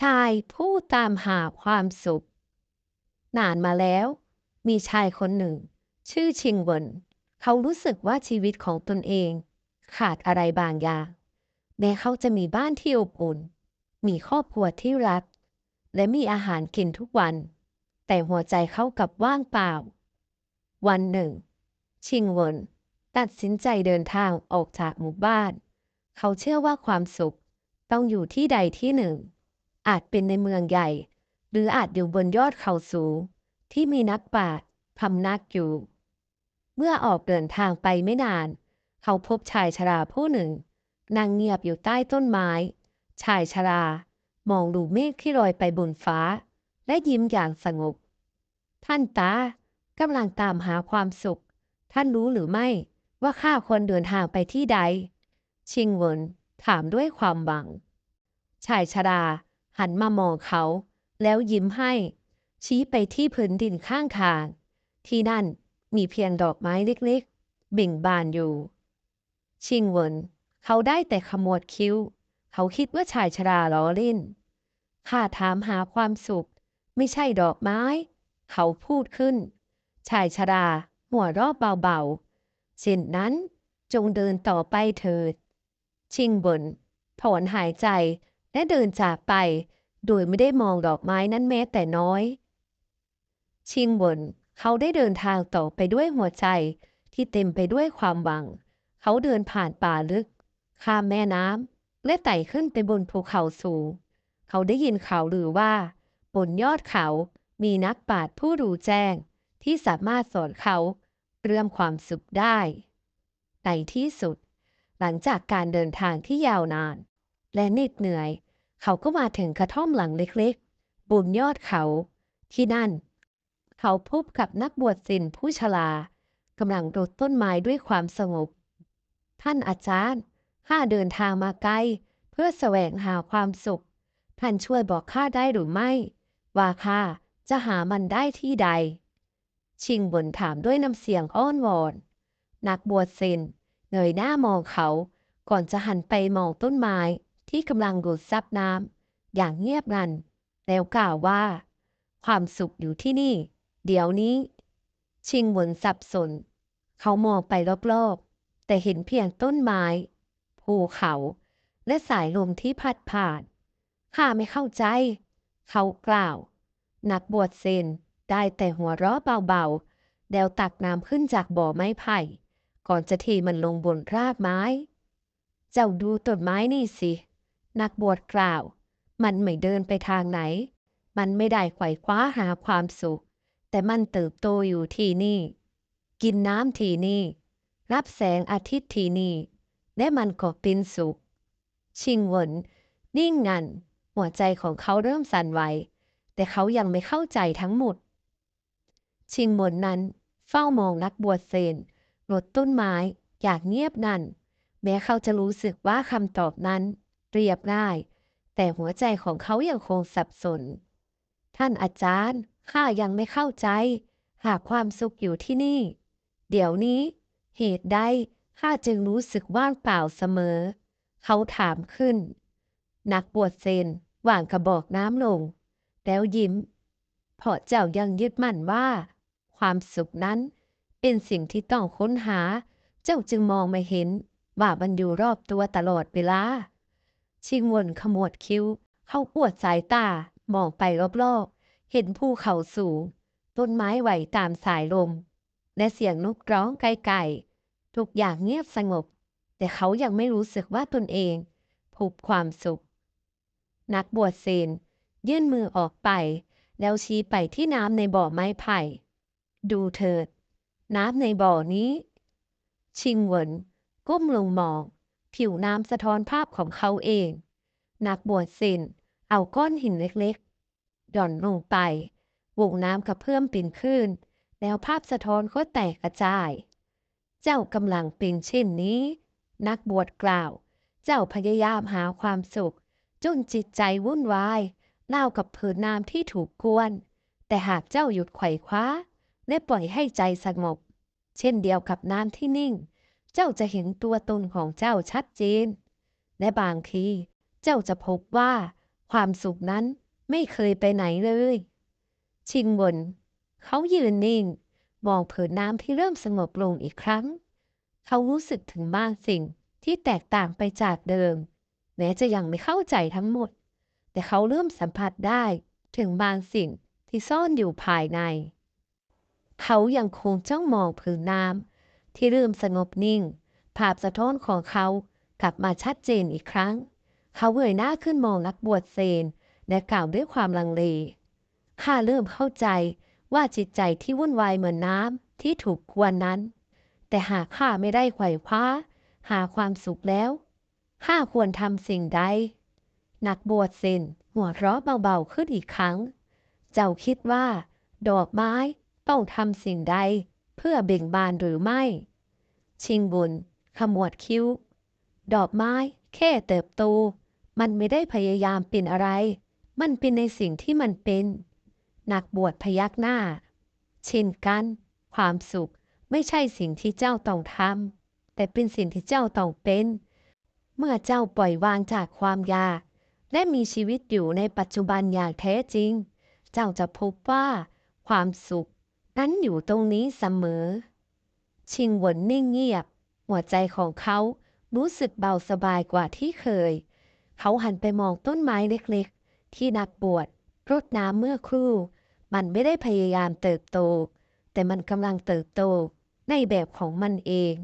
ชายผู้ตามหาความสุข นานมาแล้ว มีชายคนหนึ่ง ชื่อชิงเวิน เขารู้สึกว่าชีวิตของตนเอง ขาดอะไรบางอย่างแม้เขาจะมีบ้านที่อบอุ่น มีครอบครัวที่รัก และมีอาหารกินทุกวัน แต่หัวใจเขากลับว่างเปล่า วันหนึ่ง ชิงเวินตัดสินใจเดินทางออกจากหมู่บ้าน เขาเชื่อว่าความสุขต้องอยู่ที่ใดที่หนึ่ง อาจเป็นในเมืองใหญ่ หรืออาจอยู่บนยอดเขาสูง ที่มีนักปราพำนักอยู่ เมื่อออกเดินทางไปไม่นาน เขาพบชายชราผู้หนึ่ง นั่งเงียบอยู่ใต้ต้นไม้ ชายชรามองดูเมฆที่ลอยไปบนฟ้า และยิ้มอย่างสงบ ท่านตากำลังตามหาความสุข ท่านรู้หรือไม่ว่าข้าควรเดินทางไปที่ใด ชิงเวินถามด้วยความหวัง ชายชรา หันมามองเขา แล้วยิ้มให้ ชี้ไปที่พื้นดินข้างทาง ที่นั่นมีเพียงดอกไม้เล็กๆเบ่งบานอยู่ ชิงเวิน เขาได้แต่ขมวดคิ้ว เขาคิดว่าชายชราล้อเล่น ข้าถามหาความสุข ไม่ใช่ดอกไม้ เขาพูดขึ้น ชายชราหัวราะเบาๆเช่นนั้นจงเดินต่อไปเถิด ชิงเวินถอนหายใจ และเดินจากไป โดยไม่ได้มองดอกไม้นั้นแม้แต่น้อย ชิงเหวินเขาได้เดินทางต่อไปด้วยหัวใจที่เต็มไปด้วยความหวัง เขาเดินผ่านป่าลึก ข้ามแม่น้ำและไต่ขึ้นไปบนภูเขาสูง เขาได้ยินข่าวลือว่า บนยอดเขามีนักปราชญ์ผู้รู้แจ้ง ที่สามารถสอนเขาเรื่องความสุขได้ในที่สุด หลังจากการเดินทางที่ยาวนาน และเหน็ดเหนื่อย เขาก็มาถึงกระท่อมหลังเล็กๆบนยอดเขา ที่นั่น เขาพบกับนักบวชศิลป์ผู้ชรากำลังรดต้นไม้ด้วยความสงบ ท่านอาจารย์ข้าเดินทางมาไกล เพื่อแสวงหาความสุข ท่านช่วยบอกข้าได้หรือไม่ ว่าข้าจะหามันได้ที่ใด ชิงบนถามด้วยน้ำเสียงอ้อนวอน นักบวชเซนเงยหน้ามองเขาก่อนจะหันไปมองต้นไม้ ที่กำลังดูดซับน้ำอย่างเงียบงัน แล้วกล่าวว่า ความสุขอยู่ที่นี่ เดี๋ยวนี้ ชิงหวนสับสน เขามองไปรอบๆ แต่เห็นเพียงต้นไม้ ภูเขา และสายลมที่พัดผ่าน ข้าไม่เข้าใจ เขากล่าว นักบวชเซนได้แต่หัวเราะเบาๆ แล้วตักน้ำขึ้นจากบ่อไม้ไผ่ ก่อนจะเทมันลงบนรากไม้ เจ้าดูต้นไม้นี่สิ นักบวชกล่าว มันไม่เดินไปทางไหน มันไม่ได้ไขว่คว้าหาความสุข แต่มันเติบโตอยู่ที่นี่ กินน้ำที่นี่ รับแสงอาทิตย์ที่นี่ และมันก็เป็นสุข ชิงหวนนิ่งงัน หัวใจของเขาเริ่มสั่นไหว แต่เขายังไม่เข้าใจทั้งหมด ชิงหวนนั้น เฝ้ามองนักบวชเซนรดต้นไม้ อยากเงียบนันแม้เขาจะรู้สึกว่าคำตอบนั้น เรียบง่าย แต่หัวใจของเขายังคงสับสน ท่านอาจารย์ข้ายังไม่เข้าใจ หากความสุขอยู่ที่นี่ เดี๋ยวนี้ เหตุใดข้าจึงรู้สึกว่างเปล่าเสมอ เขาถามขึ้น นักบวชเซนวางกระบอกน้ำลง แล้วยิ้มเพราะเจ้ายังยึดมั่นว่า ความสุขนั้นเป็นสิ่งที่ต้องค้นหา เจ้าจึงมองไม่เห็น ว่ามันอยู่รอบตัวตลอดเวลา ชิงวนขมวดคิ้ว เขาปวดสายตามองไปรอบๆ เห็นภูเขาสูง ต้นไม้ไหวตามสายลม และเสียงนกร้องไกลๆทุกอย่างเงียบสงบ แต่เขายังไม่รู้สึกว่าตนเองพบความสุข นักบวชเซน ยื่นมือออกไป แล้วชี้ไปที่น้ำในบ่อไม้ไผ่ ดูเถิด น้ำในบ่อนี้ ชิงหวนก้มลงมอง ผิวน้ำสะท้อนภาพของเขาเอง นักบวชเซนเอาก้อนหินเล็กๆหย่อนลงไป วงน้ำกระเพื่อมเป็นคลื่นแล้วภาพสะท้อนก็แตกกระจาย เจ้ากำลังเป็นเช่นนี้ นักบวชกล่าว เจ้าพยายามหาความสุข จนจิตใจวุ่นวายเล่ากับผืนน้ำที่ถูกกวน แต่หากเจ้าหยุดไขว่คว้าและปล่อยให้ใจสงบ เช่นเดียวกับน้ำที่นิ่ง เจ้าจะเห็นตัวตนของเจ้าชัดเจน และบางทีเจ้าจะพบว่า ความสุขนั้นไม่เคยไปไหนเลย ชิงบน เขายืนนิ่ง มองผืนน้ำที่เริ่มสงบลงอีกครั้ง เขารู้สึกถึงบางสิ่งที่แตกต่างไปจากเดิม แม้จะยังไม่เข้าใจทั้งหมด แต่เขาเริ่มสัมผัสได้ถึงบางสิ่งที่ซ่อนอยู่ภายใน เขายังคงจ้องมองผืนน้ำ ที่เริ่มสงบนิ่ง ภาพสะท้อนของเขากลับมาชัดเจนอีกครั้ง เขาเงยหน้าขึ้นมองนักบวชเซน และกล่าวด้วยความลังเลข้าเริ่มเข้าใจว่าจิตใจที่วุ่นวายเหมือนน้ำที่ถูกกวนนั้น แต่หากข้าไม่ได้ไขว่คว้า หาความสุขแล้วข้าควรทำสิ่งใด นักบวชเซนหัวเราะเบาๆขึ้นอีกครั้ง เจ้าคิดว่า ดอกไม้ต้องทำสิ่งใด เพื่อเบ่งบานหรือไม่ ชิงบุญ ขมวดคิ้ว ดอกไม้ แค่เติบโต มันไม่ได้พยายามเป็นอะไร มันเป็นในสิ่งที่มันเป็น นักบวชพยักหน้า เช่นกัน ความสุขไม่ใช่สิ่งที่เจ้าต้องทำแต่เป็นสิ่งที่เจ้าต้องเป็น เมื่อเจ้าปล่อยวางจากความอยาก และมีชีวิตอยู่ในปัจจุบันอย่างแท้จริง เจ้าจะพบว่า ความสุข นั้นอยู่ตรงนี้เสมอ ชิงหวนนิ่งเงียบ หัวใจของเขารู้สึกเบาสบายกว่าที่เคย เขาหันไปมองต้นไม้เล็กๆ ที่นักบวชรดน้ำเมื่อครู่ มันไม่ได้พยายามเติบโต แต่มันกำลังเติบโตในแบบของมันเอง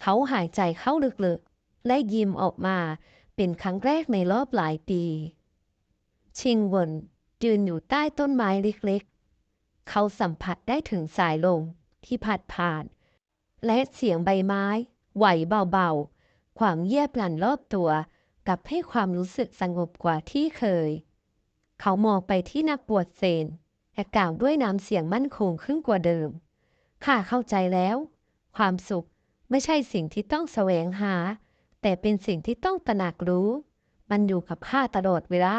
เขาหายใจเข้าลึกๆ และยิ้มออกมาเป็นครั้งแรกในรอบหลายปี ชิงหวนยืนอยู่ใต้ต้นไม้เล็กๆ เขาสัมผัสได้ถึงสายลมที่พัดผ่าน และเสียงใบไม้ ไหวเบาๆ ความเงียบงันรอบตัวกลับให้ความรู้สึกสงบกว่าที่เคย เขามองไปที่นักบวชเซนและกล่าวด้วยน้ำเสียงมั่นคงขึ้นกว่าเดิม ข้าเข้าใจแล้ว ความสุขไม่ใช่สิ่งที่ต้องแสวงหา แต่เป็นสิ่งที่ต้องตระหนักรู้ มันอยู่กับข้าตลอดเวลา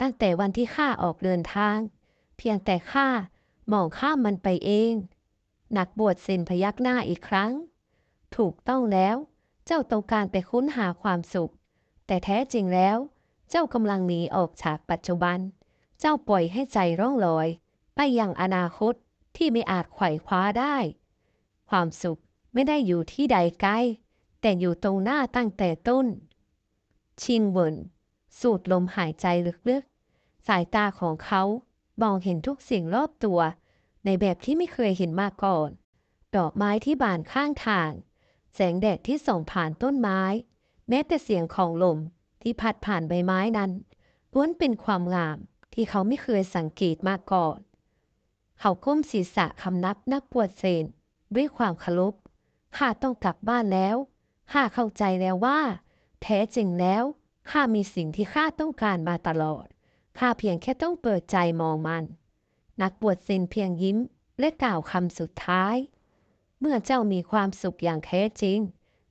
ตั้งแต่วันที่ข้าออกเดินทาง เพียงแต่ข้า มองข้ามมันไปเอง นักบวชเซนพยักหน้าอีกครั้ง ถูกต้องแล้ว เจ้าต้องการไปค้นหาความสุข แต่แท้จริงแล้ว เจ้ากำลังหนีออกจากปัจจุบัน เจ้าปล่อยให้ใจร่องลอย ไปยังอนาคตที่ไม่อาจไขว่คว้าได้ ความสุขไม่ได้อยู่ที่ใดไกล แต่อยู่ตรงหน้าตั้งแต่ต้น ชินเวินสูดลมหายใจลึกๆ สายตาของเขา มองเห็นทุกสิ่งรอบตัว ในแบบที่ไม่เคยเห็นมาก่อน ดอกไม้ที่บานข้างทาง แสงแดดที่ส่องผ่านต้นไม้ แม้แต่เสียงของลมที่พัดผ่านใบไม้นั้นล้วนเป็นความงามที่เขาไม่เคยสังเกตมาก่อน เขาก้มศีรษะคำนับนักปวดเซนด้วยความเคารพข้าต้องกลับบ้านแล้วข้าเข้าใจแล้วว่า แท้จริงแล้วข้ามีสิ่งที่ข้าต้องการมาตลอด ข้าเพียงแค่ต้องเปิดใจมองมัน นักบวชเซนเพียงยิ้มและกล่าวคำสุดท้าย เมื่อเจ้ามีความสุขอย่างแท้จริง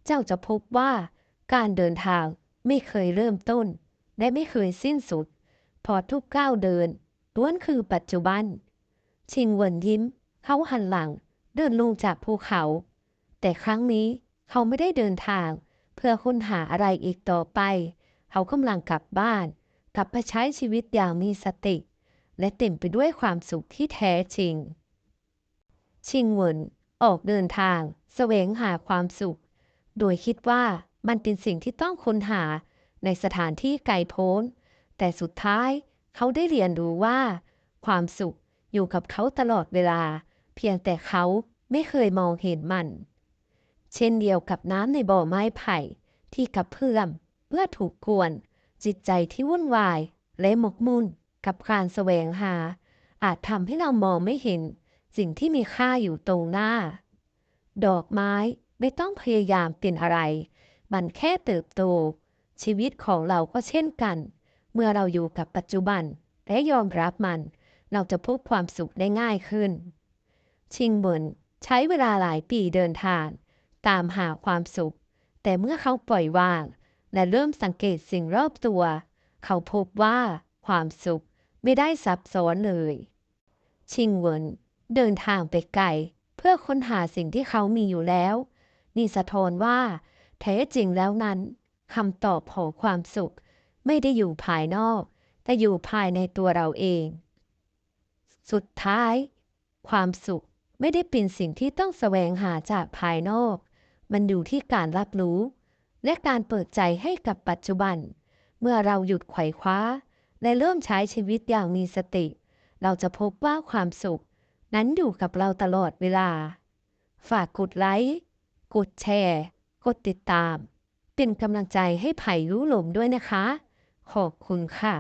เจ้าจะพบว่าการเดินทางไม่เคยเริ่มต้น และไม่เคยสิ้นสุด พอทุกก้าวเดินล้วนคือปัจจุบัน ชิงเวินยิ้ม เขาหันหลัง เดินลงจากภูเขา แต่ครั้งนี้เขาไม่ได้เดินทาง เพื่อค้นหาอะไรอีกต่อไป เขากำลังกลับบ้าน กลับไปใช้ชีวิตอย่างมีสติ และเต็มไปด้วยความสุขที่แท้จริง ชิงหวนออกเดินทางแสวงหาความสุข โดยคิดว่ามันเป็นสิ่งที่ต้องค้นหาในสถานที่ไกลโพ้น แต่สุดท้ายเขาได้เรียนรู้ว่า ความสุขอยู่กับเขาตลอดเวลา เพียงแต่เขาไม่เคยมองเห็นมัน เช่นเดียวกับน้ำในบ่อไม้ไผ่ที่กระเพื่อมเมื่อถูกกวน จิตใจที่วุ่นวาย และหมกมุ่น กับการแสวงหา อาจทำให้เรามองไม่เห็น สิ่งที่มีค่าอยู่ตรงหน้า ดอกไม้ไม่ต้องพยายามเป็นอะไร มันแค่เติบโต ชีวิตของเราก็เช่นกัน เมื่อเราอยู่กับปัจจุบัน และยอมรับมัน เราจะพบความสุขได้ง่ายขึ้น ชิงเหมินใช้เวลาหลายปีเดินทาง ตามหาความสุข แต่เมื่อเขาปล่อยวาง และเริ่มสังเกตสิ่งรอบตัว เขาพบว่าความสุขไม่ได้ซับซ้อนเลย ชิงเวินเดินทางไปไกลเพื่อค้นหาสิ่งที่เขามีอยู่แล้ว นี่สะท้อนว่าแท้จริงแล้วนั้นคำตอบของความสุขไม่ได้อยู่ภายนอก แต่อยู่ภายในตัวเราเอง สุดท้าย ความสุขไม่ได้เป็นสิ่งที่ต้องแสวงหาจากภายนอก มันอยู่ที่การรับรู้ และการเปิดใจให้กับปัจจุบัน เมื่อเราหยุดไขว่คว้า และเริ่มใช้ชีวิตอย่างมีสติ เราจะพบว่าความสุข นั้นอยู่กับเราตลอดเวลา ฝากกดไลค์ กดแชร์ กดติดตาม เป็นกำลังใจให้ไผ่รู้หลมด้วยนะคะ ขอบคุณค่ะ